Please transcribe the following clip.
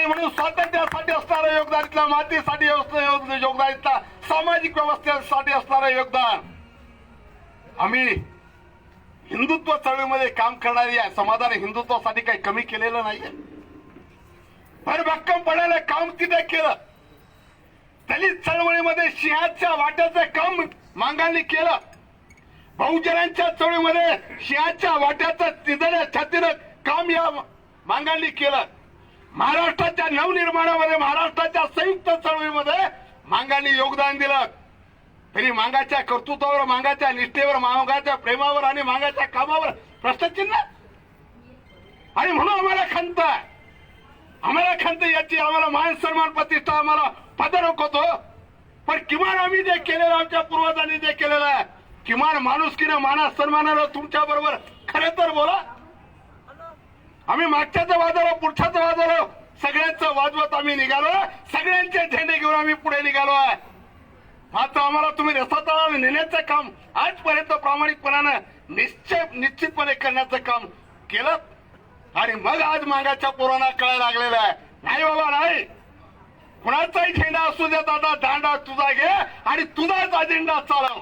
आणि म्हणून स्वातंत्र्यासाठी असणारं योगदान इथल्या मातीसाठी योगदान इथला सामाजिक व्यवस्थेसाठी असणारं योगदान. आम्ही हिंदुत्व चळवळीमध्ये काम करणारी आहे. समाजाने हिंदुत्वासाठी काही कमी केलेलं नाहीये. भरभक्कम पडायला काम तिथे केलं. दलित चळवळीमध्ये सिंहाच्या वाट्याचं काम मांगांनी केलं. बहुजनांच्या चळवळीमध्ये सिंहाच्या वाट्याचं तिजड्या छातीनं काम या मांगांनी केलं. महाराष्ट्राच्या नवनिर्माणामध्ये महाराष्ट्राच्या संयुक्त चळवळीमध्ये मांगांनी योगदान दिलं. तरी मांगाच्या कर्तृत्वावर मांगाच्या निष्ठेवर मांगाच्या प्रेमावर आणि मांगाच्या कामावर प्रश्नचिन्ह? आणि म्हणून आम्हाला खंत आहे. आम्हाला खंत याची आम्हाला मान सन्मान प्रतिष्ठा आम्हाला पदरक होतो. पण किमान आम्ही जे केलेलं आमच्या पूर्वजांनी जे केलेलं आहे किमान माणुसकीनं माना सन्मानानं तुमच्या बरोबर खरे तर बोला. आम्ही मागच्याच वाजवलं पुढच्याच वाजवलं वाजवत आम्ही निघालो. सगळ्यांचे झेंडे घेऊन आम्ही पुढे निघालो. आहे मात्र आम्हाला तुम्ही रसातळाला नेण्याचं काम आजपर्यंत प्रामाणिकपणानं निश्चय निश्चितपणे करण्याचं काम केलं. आणि मग आज मागाच्या पोरांना कळायला लागलेलं आहे. नाही बाबा नाही. कुणाचाही झेंडा असू देत दादा दांडा तुझा घे. आणि तुझाच अजेंडा चालव.